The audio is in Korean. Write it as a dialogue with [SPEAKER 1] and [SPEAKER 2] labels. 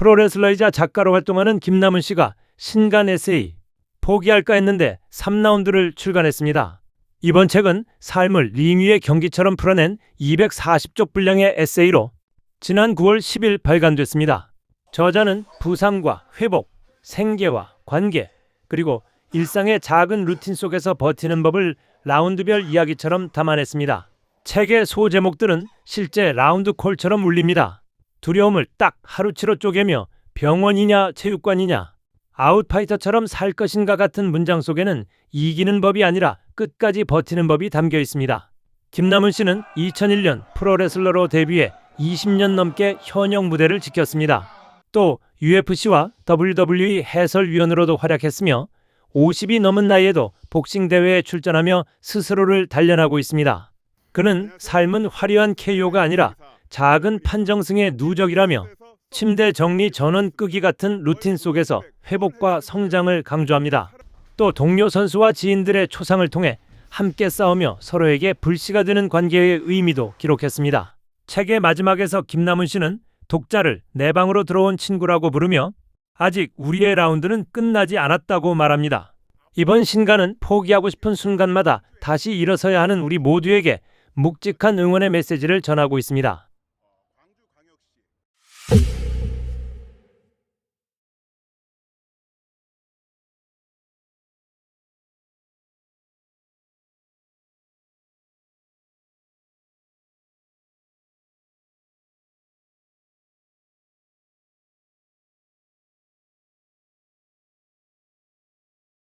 [SPEAKER 1] 프로레슬러이자 작가로 활동하는 김남은 씨가 신간 에세이 포기할까 했는데 3라운드를 출간했습니다. 이번 책은 삶을 링 위의 경기처럼 풀어낸 240쪽 분량의 에세이로 지난 9월 10일 발간됐습니다. 저자는 부상과 회복, 생계와 관계, 그리고 일상의 작은 루틴 속에서 버티는 법을 라운드별 이야기처럼 담아냈습니다. 책의 소제목들은 실제 라운드 콜처럼 울립니다. 두려움을 딱 하루치로 쪼개며 병원이냐 체육관이냐 아웃파이터처럼 살 것인가 같은 문장 속에는 이기는 법이 아니라 끝까지 버티는 법이 담겨 있습니다. 김남은 씨는 2001년 프로레슬러로 데뷔해 20년 넘게 현역 무대를 지켰습니다. 또 UFC와 WWE 해설위원으로도 활약했으며 50이 넘은 나이에도 복싱 대회에 출전하며 스스로를 단련하고 있습니다. 그는 삶은 화려한 KO가 아니라 작은 판정승의 누적이라며 침대 정리 전원 끄기 같은 루틴 속에서 회복과 성장을 강조합니다. 또 동료 선수와 지인들의 초상을 통해 함께 싸우며 서로에게 불씨가 되는 관계의 의미도 기록했습니다. 책의 마지막에서 김남은 씨는 독자를 내 방으로 들어온 친구라고 부르며 아직 우리의 라운드는 끝나지 않았다고 말합니다. 이번 신간은 포기하고 싶은 순간마다 다시 일어서야 하는 우리 모두에게 묵직한 응원의 메시지를 전하고 있습니다.